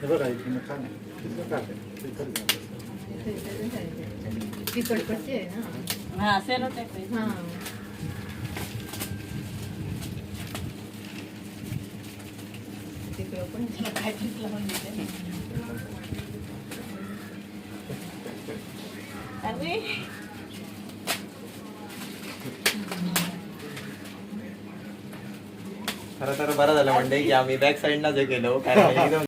हे बघा इकडनं खा ना तिथलं खा ते. तिथलं खा. तिकडपट्टी आहे ना हा सेलो टाईप आहे. हा तिकडं पण त्याला काहीतरीच लावून देते. अरे खरं तर बरं झालं म्हणजे की आम्ही बॅक साईडला जे गेलो कारण एकदम एकदम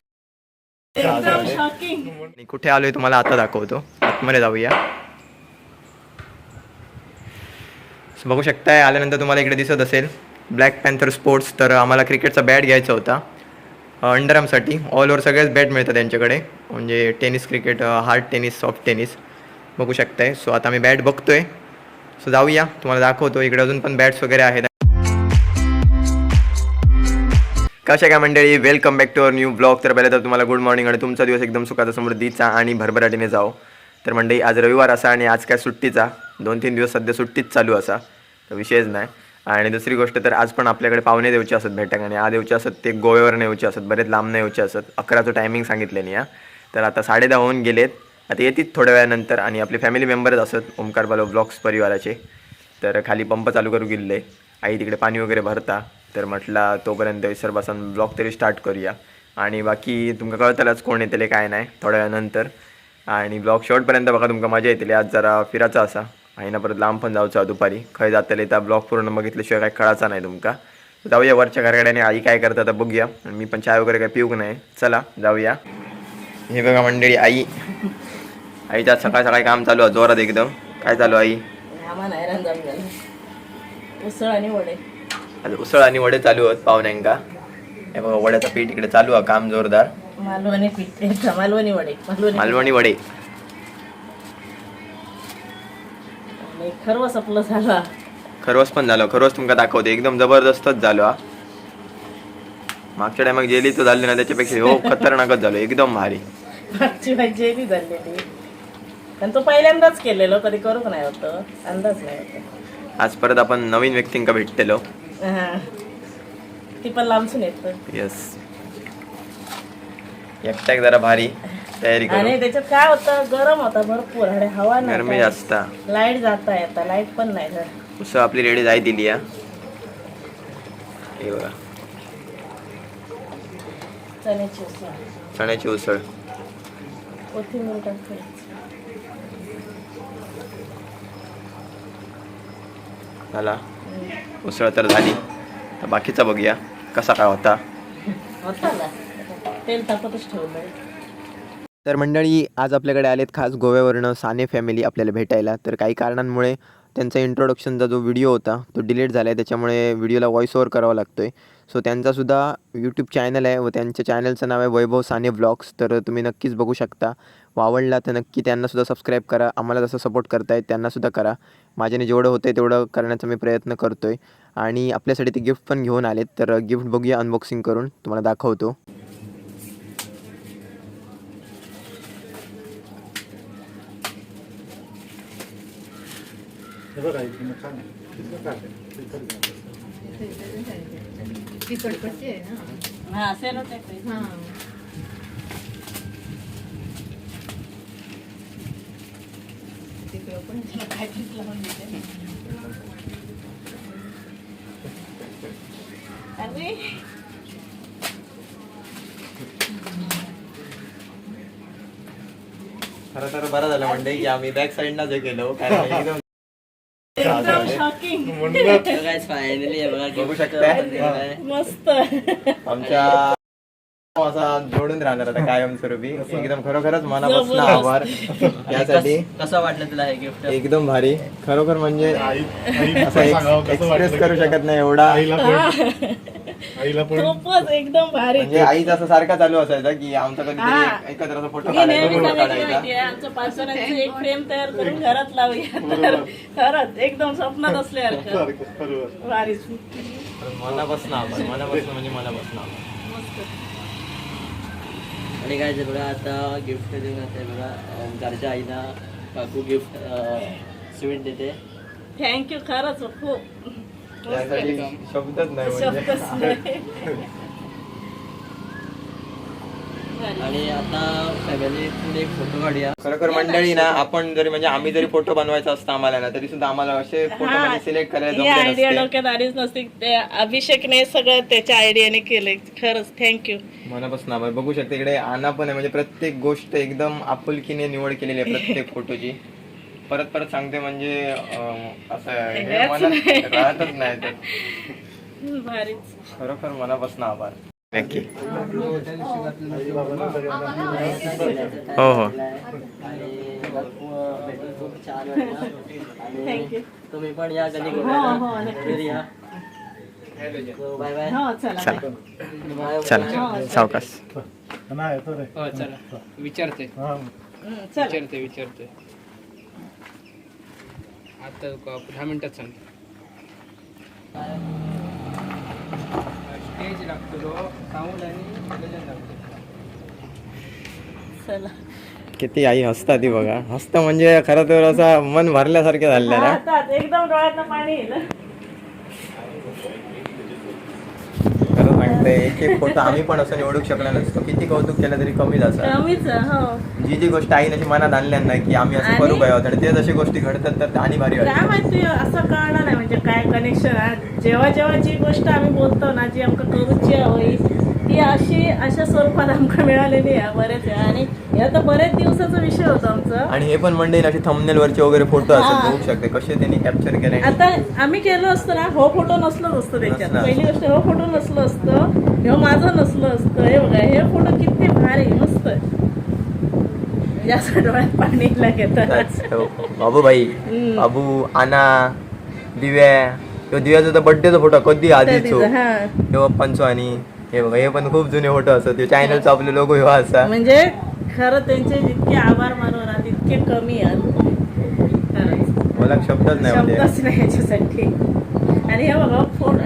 मी कुठे आलोय तुम्हाला आता दाखवतो. आतमध्ये जाऊया. बघू शकताय आल्यानंतर तुम्हाला इकडे दिसत असेल ब्लॅक पॅन्थर स्पोर्ट्स तर आम्हाला क्रिकेटचा बॅट घ्यायचा होता. अंडरआर्मसाठी ऑल ओव्हर सगळेच बॅट मिळतात त्यांच्याकडे म्हणजे tennis cricket hard tennis soft tennis बघू शकताय. सो आता मी बॅट बघतोय. सो जाऊया. तुम्हाला दाखवतो. इकडे अजून पण बॅट्स वगैरे आहेत. कशा काय मंडळी? Welcome back to our new blog तर पहिले तर तुम्हाला गुड मॉर्निंग आणि तुमचा दिवस एकदम सुखाचा समृद्धीचा आणि भरभराटीने जाओ. तर मंडळी आज रविवार असा आणि आज काय सुट्टीचा. दोन तीन दिवस सध्या सुट्टीच चालू असा. तर विषयच नाही. आणि दुसरी गोष्ट तर आज पण आपल्याकडे पाहुणे देऊचे असत भेटाक आणि आज येऊचे असत ते गोव्यावर नेऊचे असत बरेच लांब नाही येऊचे असत. अकराचं टायमिंग सांगितले नाही तर आता साडे दहा होऊन गेलेत. आता येतील थोड्या वेळानंतर आणि आपले फॅमिली मेंबरच असत ओमकार बालो ब्लॉग्स परिवाराचे. तर खाली पंप चालू करू गेले आई तिकडे पाणी वगैरे भरता. तर म्हटलं तोपर्यंत विसरपासून ब्लॉग तरी स्टार्ट करूया. आणि बाकी तुमका कळतलंच कोण येतले काय नाही थोड्या वेळानंतर. आणि ब्लॉग शेवटपर्यंत बघा तुमका मजा येतली. आज जरा फिरायचा असा. आणि ना परत लांब पण जाऊचा दुपारी. खंय जातले त्या ब्लॉग पूर्ण बघितल्याशिवाय काय कळायचा नाही तुमका. जाऊया वरच्या घराकडे आई काय करतात आता बघूया. आणि मी पण चाय वगैरे काय पिऊक नाही? चला जाऊया. हे बघा मंडळी आई. आईच्या सकाळ सकाळी काम चालू आहे जोरात एकदम. काय चालू आई? उसळ आणि वडे. आता उसळ आणि वडे चालू आहेत पाहुण्यांका. हे बघा वड्याचं पीठ इकडे चालू आहे काम जोरदार. मालवणी पीठ मालवणी वडे मालवणी वडे. खरवस आपलं झाला. खरवस पण झालं खरवस तुमका दाखवते एकदम जबरदस्तच झालो हा. मागच्या टायमाक जेली तर झाली ना त्याच्यापेक्षा हो खतरनाकच झालो एकदम भारी. मागची बी झालेली. आणि तो पहिल्यांदाच केलेलो कधी नाही होतं अंदाज नाही होता. आज परत आपण नवीन व्यक्तींका भेटलेलो. हा. ती पण लांबसून येत येस एकट्याक जरा भारी तयारी आणि त्याच्यात काय होतं? गरम होता भरपूर. आणि हवा गरमी नाही जास्त. लाइट जाता येता. लाइट पण नाही. उसळ आपली रेडी जाय दिली हा. हे बघा. चण्याची उसळ. चण्याची उसळ. कोथिंबीर टाकते. झाला. उसळ तर झाली. तर बाकीचा बघूया. कसा काय होता? तर मंडळी आज आपल्याकडे आलेत खास गोव्यावरनं साने फॅमिली आपल्याला भेटायला. तर काही कारणांमुळे त्यांचा इंट्रोडक्शनचा जो व्हिडिओ होता तो डिलीट झाला आहे त्याच्यामुळे व्हिडिओला व्हॉइस ओव्हर करावा लागतो आहे सो त्यांचासुद्धा यूट्यूब चॅनल आहे व त्यांच्या चॅनलचं नाव आहे वैभव साने ब्लॉग्स तर तुम्ही नक्कीच बघू शकता. व आवडला तर नक्की त्यांनासुद्धा सबस्क्राईब करा. आम्हाला जसं सपोर्ट करतायत त्यांनासुद्धा करा. माझ्याने जेवढं होतं आहे तेवढं करण्याचा मी प्रयत्न करतो आहे आणि आपल्यासाठी ते गिफ्ट पण घेऊन आलेत. तर गिफ्ट बघूया अनबॉक्सिंग करून. तुम्हाला दाखवतो. हे बघा इकडनं खा ना तिथलं खा ते. तिथलं खा. तिकडपट्टी आहे ना हा सेलो टाईप आहे. हा तिकडं पण त्याला काहीतरीच लावून देते. अरे खरं तर बरं झालं म्हणजे की आम्ही बॅक साईडला जे गेलो कारण एकदम एकदम शॉकिंग बघू शकताय? मस्त. आमच्या असा जोडून राहणार आता कायमस्वरूपी एकदम खरोखरच मनापासून आभार. यासाठी कसं वाटलं तुला हे गिफ्ट एकदम भारी. खरोखर म्हणजे असं एक्सप्रेस करू शकत नाही एवढा. आईला पण. खूपच एकदम भारी. म्हणजे आईचा असं सारखा चालू असायचा की आमचा हा. कधीतरी एकत्र फोटो मी नेहमी काढायचा फोटो सांगितलं काढायचा. माहितीये, आमच्या पाचजणांचं एक फ्रेम तयार करून घरात लावूया. तर खरंच एकदम स्वप्नात असल्यासारखं. सारखं बरोबर. भारीच. मनापासून आभार मनापासून म्हणजे मनापासून आभार. मस्त. आणि काय ते बघा आता गिफ्ट देऊन आता बघा अं, घरच्या आईना काकू गिफ्ट स्वीट देते. थँक्यू खरंच खूप. यासाठी शब्दच नाही म्हणजे. आणि आता फॅमिली पुढे एक फोटो काढूया. खरोखर मंडळी ना आपण जरी म्हणजे आम्ही जरी फोटो बनवायचा असता आम्हाला ना तरी सुद्धा आम्हाला असे फोटो सिलेक्ट करायला जमले आयडिया डोक्यात आलीच नसती. ते अभिषेकने सगळं त्याच्या आयडियाने केले खरंच थँक्यू मनापासून आभार. बघू शकता इकडे आना पण आहे. म्हणजे प्रत्येक गोष्ट एकदम आपुलकीने निवड केलेली आहे प्रत्येक फोटोची परत परत सांगते म्हणजे असं हे मनात राहतच नाही. तर खरोखर मनापासून आभार. नक्की हो हो. तुम्ही पण या कधी हो, हो, बाय बाय हो चला सावकाश नाही येतो रे हो चला. विचारते. चला. विचारते विचारते. आता दहा मिनिटात सांगते स्टेज लागतो साऊंड आणि किती आई हसता ती बघा. हसत म्हणजे खरं तर असा मन भरल्यासारखे झालेलं ना? आता एकदम डोळ्यात पाणी एक एक फोटो आम्ही पण असं निवडू शकलो नसतो किती कौतुक केलं तरी कमीच असं. कमीच हो. जी जी गोष्ट आईने अशी मनात आणल्या नाही की आम्ही असं आणि- करू काय आणि तेच अशी गोष्टी घडतात तर ते आणि भारी काय वाटतं माहिती असं कळणार नाही म्हणजे काय कनेक्शन जेव्हा जेव्हा जी गोष्ट आम्ही बोलतो ना जी आमका करूची होई ती अशी अशा स्वरूपात आमका मिळालेली आहे बरेच वेळा आणि हे आता बरेच दिवसाचा विषय होता आमचा. आणि हे पण मंडळी अशी थंबनेल वरचे वगैरे फोटो. असतात बघू शकते. कसे त्यांनी कॅप्चर केले. आता आम्ही केलो असतो ना हो फोटो नसलोच असतो त्याच्यात. नसला. पहिली गोष्ट हो फोटो नसलो असतं. हे माझं नसलं असतं. हे बघा हे फोटो किती भारी मस्त. जास्त डोळ्यात पाणी लागेल हो. बाबू भाई हम्म. बाबू आना दिव्या दिव्याचा तर बर्थडेचा फोटो कधी आधीचो? हा. पंचो आणि हे बघा हे पण खूप जुने फोटो असतात. ते चॅनलचा आपले लोगो ह्यो असा. म्हणजे खरं त्यांचे जितके आभार मानू ना तितके कमी आहेत. मला शब्दच नाही शब्दच नाही याच्यासाठी. आणि हे बघा फोन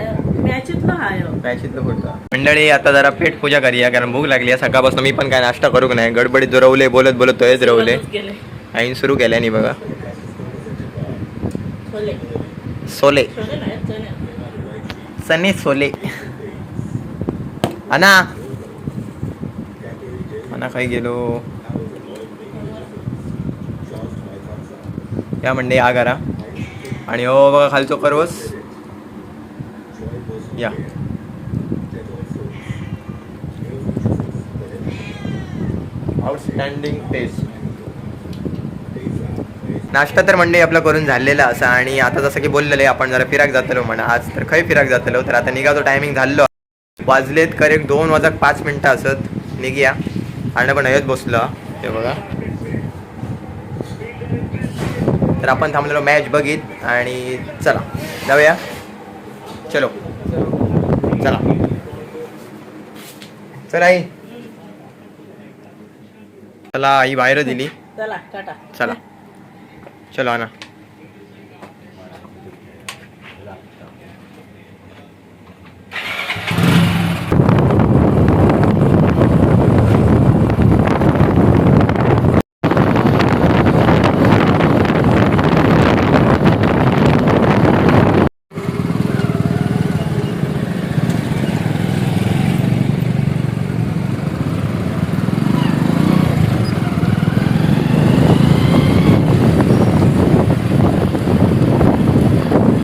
मॅचीतला हा हो मॅचीतलं फोटो मंडळी आता जरा पेट पूजा करूया कारण भूक लागली आहे. सकाळपासून मी पण काय नाश्ता करूक नाही? गडबडीत जो रवले बोलत बोलत तोच रवले. आईन सुरू केल्यानी बघा. छोले सोले. नाही चणे. सने सोले. अना अना खाई गेलो या म्हणजे या करा आणि हो बघा खालचो करवस या आउटस्टँडिंग टेस्ट नाश्ता तर मंडळी आपला करून झालेला असा आणि आता जसं की बोललेलं आपण जरा फिराक जातलो म्हणा. आज तर खंय फिराक जातलो तर आता निघाचो टायमिंग झालो वाजलेत करेक्ट दोन वाजाक पाच मिनटं असत. निघया. आणि पण हयत बसलो. ते बघा. तर आपण थांबलेलो मॅच बघित आणि चला. जाऊया. चलो. चला. चला आई. चला आई बाहेर दिली. चला टाटा. चला. चलो आना.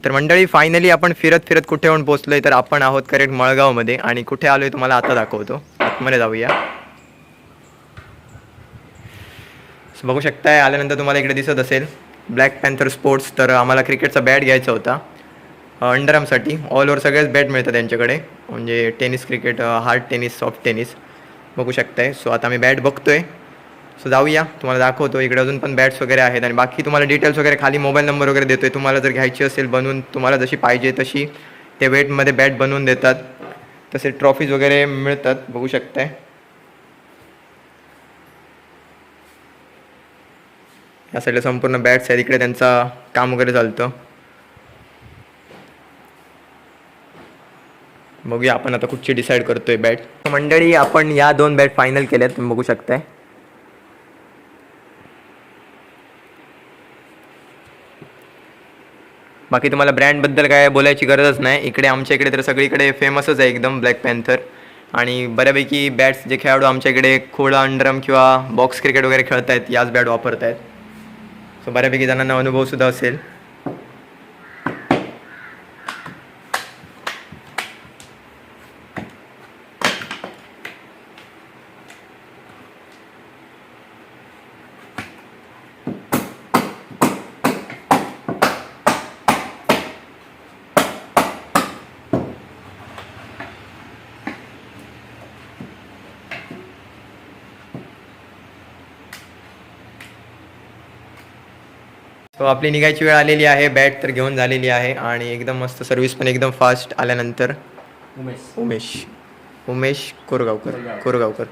तर मंडळी फायनली आपण फिरत फिरत कुठे येऊन पोचलोय तर आपण आहोत करेक्ट मळगावमध्ये. आणि कुठे आलोय तुम्हाला आता दाखवतो. आतमध्ये जाऊया. बघू शकताय आल्यानंतर तुम्हाला इकडे दिसत असेल. ब्लॅक पॅन्थर स्पोर्ट्स तर आम्हाला क्रिकेटचा बॅट घ्यायचा होता. अंडरआर्मसाठी ऑल ओव्हर सगळेच बॅट मिळतं त्यांच्याकडे म्हणजे tennis cricket hard tennis soft tennis बघू शकताय. सो आता मी बॅट बघतोय. सो जाऊया. तुम्हाला दाखवतो. इकडे अजून पण बॅट्स वगैरे आहेत आणि बाकी तुम्हाला डिटेल्स वगैरे खाली मोबाईल नंबर वगैरे देतोय. तुम्हाला जर घ्यायची असेल बनवून तुम्हाला जशी पाहिजे तशी ते वेटमध्ये बॅट बनवून देतात. तसे ट्रॉफीज वगैरे मिळतात. बघू शकताय. या साईडला संपूर्ण बॅट्स आहेत. इकडे त्यांचा काम वगैरे चालतं. बघूया आपण आता कुठची डिसाईड करतोय बॅट मंडळी आपण या दोन बॅट फायनल केल्यात. तुम्ही बघू शकताय. बाकी तुम्हाला ब्रँडबद्दल काय बोलायची गरजच नाही. इकडे आमच्या इकडे तर सगळीकडे फेमसच आहे एकदम ब्लॅक पॅन्थर आणि बऱ्यापैकी बॅट्स जे खेळाडू आमच्या इकडे खोळा अंडरम किंवा बॉक्स क्रिकेट वगैरे खेळत आहेत याच बॅट वापरत आहेत सो बऱ्यापैकी जणांना अनुभवसुद्धा असेल. सो आपली निघायची वेळ आलेली आहे. बॅट तर घेऊन झालेली आहे. आणि एकदम मस्त सर्व्हिस पण एकदम फास्ट आल्यानंतर उमेश. उमेश. उमेश कोरगावकर. कोरगावकर.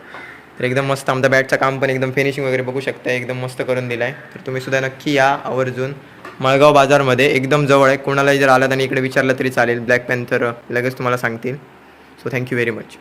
तर एकदम मस्त आमचं बॅटचं काम पण एकदम फिनिशिंग वगैरे बघू शकता एकदम मस्त करून दिलं आहे तर तुम्ही सुद्धा नक्की या आवर्जून. मळगाव बाजारमध्ये एकदम जवळ आहे. कोणालाही जर आलात आणि इकडे विचारलं तरी चालेल. ब्लॅक पॅन्थर लगेच तुम्हाला सांगतील. So thank you very much